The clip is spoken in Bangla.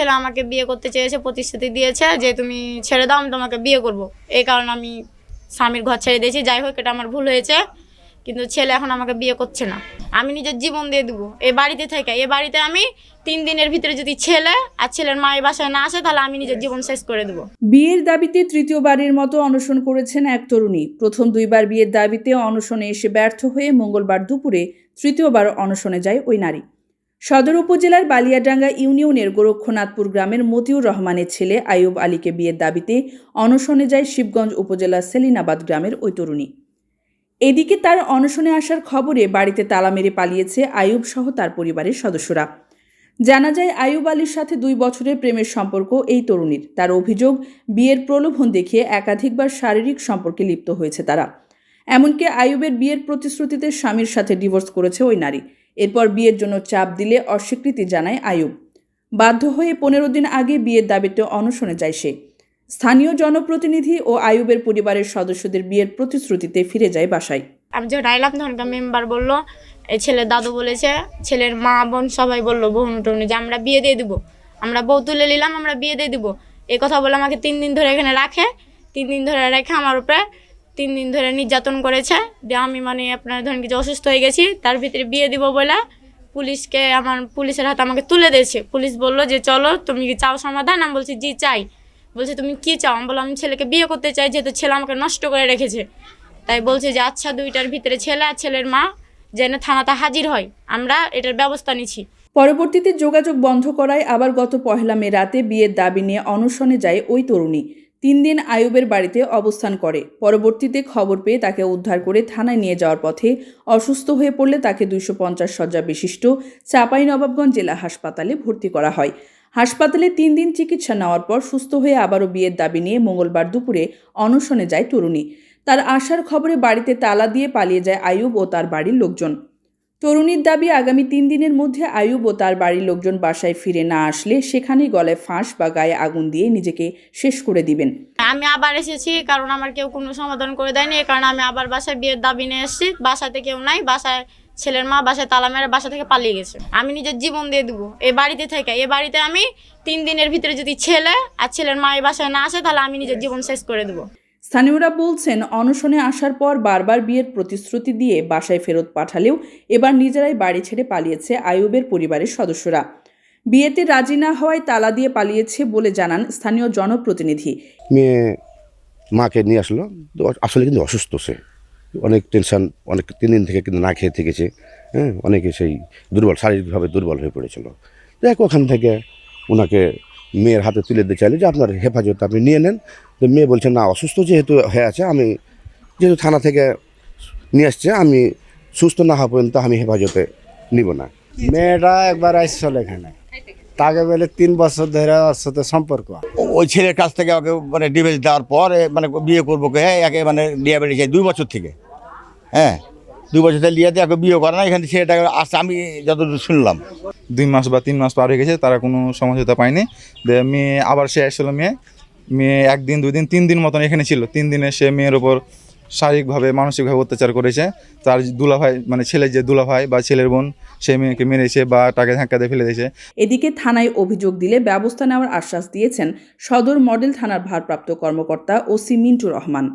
ছেলে আমাকে বিয়ে করতে চেয়েছে, প্রতিশ্রুতি দিয়েছে যে তুমি ছেড়ে দাও, আমি তোমাকে বিয়ে করব। এই কারণে আমি স্বামীর ঘর ছেড়ে দিয়েছি। যাই হোক, এটা আমার ভুল হয়েছে, কিন্তু ছেলে এখন আমাকে বিয়ে করছে না। আমি নিজের জীবন দিয়ে দেবো। এ বাড়িতে থেকে এ বাড়িতে আমি তিন দিনের ভিতরে যদি ছেলে আর ছেলের মা এই বাসায় না আসে, তাহলে আমি নিজের জীবন শেষ করে দেবো। বিয়ের দাবিতে তৃতীয়বারের মতো অনশন করেছেন এক তরুণী। প্রথম দুইবার বিয়ের দাবিতে অনশনে এসে ব্যর্থ হয়ে মঙ্গলবার দুপুরে তৃতীয়বার অনশনে যায় ওই নারী। সদর উপজেলার বালিয়াডাঙ্গা ইউনিয়নের গোরক্ষনাথপুর গ্রামের মতিউর রহমানের ছেলে আয়ুব আলীকে বিয়ের দাবিতে অনশনে যায় শিবগঞ্জ উপজেলার সেলিনাবাদ গ্রামের ওই তরুণী। এদিকে তার অনশনে আসার খবরে বাড়িতে তালা মেরে পালিয়েছে আইয়ুব সহ তার পরিবারের সদস্যরা। জানা যায় আয়ুব আলীর সাথে দুই বছরের প্রেমের সম্পর্ক এই তরুণীর। তার অভিযোগ, বিয়ের প্রলোভন দেখিয়ে একাধিকবার শারীরিক সম্পর্কে লিপ্ত হয়েছে তারা। এমনকি আয়ুবের বিয়ের প্রতিশ্রুতিতে স্বামীর সাথে ডিভোর্স করেছে ওই নারী। এরপর বিয়ের জন্য চাপ দিলে অস্বীকৃতি জানায় আয়ুব বাধ্য হয়ে পনেরো দিন আগে বিয়ের দাবিতে অনশনে যায় সে। স্থানীয় জনপ্রতিনিধি ও আয়ুবের পরিবারের সদস্যদের বিয়ের প্রতিশ্রুতিতে ফিরে যায় বাসায়। আমি যখন আইলাম তখনকার মেম্বার বলল ছেলের দাদু বলেছে, ছেলের মা, বোন সবাই বলল বোন টুনি যে আমরা বিয়ে দিয়ে দিব। আমরা বউ তুলে নিলাম, আমরা বিয়ে দিয়ে দিব। এই কথা বলে আমাকে তিন দিন ধরে এখানে রাখে, তিন দিন ধরে রেখে আমার উপরে তিন দিন ধরে নির্যাতন করেছে। দিয়ে আমি মানে আপনার ধরেন কিছু অসুস্থ হয়ে গেছি, তার ভিতরে বিয়ে দিব বলে পুলিশকে আমার, পুলিশের হাতে আমাকে তুলে দিয়েছে। পুলিশ বলল যে, চলো, তুমি কি চাও সমাধান? আমি বলছি, জি, চাই। বলছে, তুমি কি চাও? আমি বললাম, আমি ছেলেকে বিয়ে করতে চাই, যেহেতু ছেলে আমাকে নষ্ট করে রেখেছে। তাই বলছে যে আচ্ছা দুইটার ভিতরে ছেলে আর ছেলের মা যেন থানাতে হাজির হয়। আমরা এটার ব্যবস্থা নিচ্ছি। পরবর্তীতে যোগাযোগ বন্ধ করায় আবার গত পহেলা মে রাতে বিয়ের দাবি নিয়ে অনশনে যায় ওই তরুণী। তিন দিন আয়ুবের বাড়িতে অবস্থান করে। পরবর্তীতে খবর পেয়ে তাকে উদ্ধার করে থানায় নিয়ে যাওয়ার পথে অসুস্থ হয়ে পড়লে তাকে দুইশো পঞ্চাশ শয্যা বিশিষ্ট চাঁপাইনবাবগঞ্জ জেলা হাসপাতালে ভর্তি করা হয়। হাসপাতালে তিন দিন চিকিৎসা নেওয়ার পর সুস্থ হয়ে আবারও বিয়ের দাবি নিয়ে মঙ্গলবার দুপুরে অনশনে যায় তরুণী। তার আসার খবরে বাড়িতে তালা দিয়ে পালিয়ে যায় আয়ুব ও তার বাড়ির লোকজন। তরুণীর দাবি আগামী তিন দিনের মধ্যে আয়ুব ও তার বাড়ির লোকজন বাসায় ফিরে না আসলে সেখানেই গলায় ফাঁস বা গায়ে আগুন দিয়ে নিজেকে শেষ করে দিবেন। আমি আবার এসেছি, কারণ আমার কেউ কোনো সমাধান করে দেয়নি, এই কারণে আমি আবার বাসায় বিয়ের দাবি নিয়ে এসেছি। বাসাতে কেউ নাই, বাসায় ছেলের মা, বাসায় তালা মেরে বাসা থেকে পালিয়ে গেছে। আমি নিজের জীবন দিয়ে দেবো এই বাড়িতে থেকে, এ বাড়িতে আমি তিন দিনের ভিতরে যদি ছেলে আর ছেলের মা এই বাসায় না আসে, তাহলে আমি নিজের জীবন শেষ করে দেবো। স্থানীয়রা বলছেন, অনশনে আসার পর বারবার বিয়ের প্রতিশ্রুতি দিয়ে বাসায় ফেরত পাঠালেও এবার নিজেরাই বাড়ি ছেড়ে পালিয়েছে আয়ুবের পরিবারের সদস্যরা। বিয়েতে রাজি না হওয়ায় তালা দিয়ে পালিয়েছে বলে জানান স্থানীয় জনপ্রতিনিধি। মেয়ে মাকে নিয়ে আসলো আসলে কিন্তু অসুস্থ সে। অনেক টেনশন অনেক তিন দিন থেকে কিন্তু না খেয়ে থেকেছে হ্যাঁ? অনেকে সেই দুর্বল, শারীরিকভাবে দুর্বল হয়ে পড়েছিল। দেখ ওখান থেকে ওনাকে মেয়ের হাতে তুলে দিতে চাইলে যে আপনার হেফাজত আপনি নিয়ে নেন। তো মেয়ে বলছে, না, অসুস্থ যেহেতু হয়ে আছে, আমি যেহেতু থানা থেকে নিয়ে আসছে, আমি সুস্থ না হওয়া পর্যন্ত আমি হেফাজতে নিব না। মেয়েটা একবার আসছিল এখানে। তাকে বলে, তিন বছর ধরে ওর সাথে সম্পর্ক। ওই ছেলের কাছ থেকে ওকে মানে ডিভোর্স দেওয়ার পর মানে বিয়ে করব কে? একে মানে নিয়ে বেরিয়েছে দুই বছর থেকে। হ্যাঁ দুই বছর থেকে লিয়াতে একে বিয়ে করে না, এখানে ছেলেটা আসছে, আমি যতদূর শুনলাম। দুই মাস বা তিন মাস পার হয়ে গেছে, তারা কোনো সমঝোতা পায়নি। মেয়ে আবার সে আসলো মেয়ে মেয়ে একদিন, দুই দিন, তিন দিন মতন এখানে ছিল। তিন দিনে সে মেয়ের ওপর শারীরিকভাবে, মানসিকভাবে অত্যাচার করেছে। তার দুলাভাই মানে ছেলের যে দুলাভাই বা ছেলের বোন, সে মেয়েকে মেরেছে বা তাকে ধাক্কা দিয়ে ফেলে দিয়েছে। এদিকে থানায় অভিযোগ দিলে ব্যবস্থা নেওয়ার আশ্বাস দিয়েছেন সদর মডেল থানার ভারপ্রাপ্ত কর্মকর্তা ওসি মিন্টু রহমান।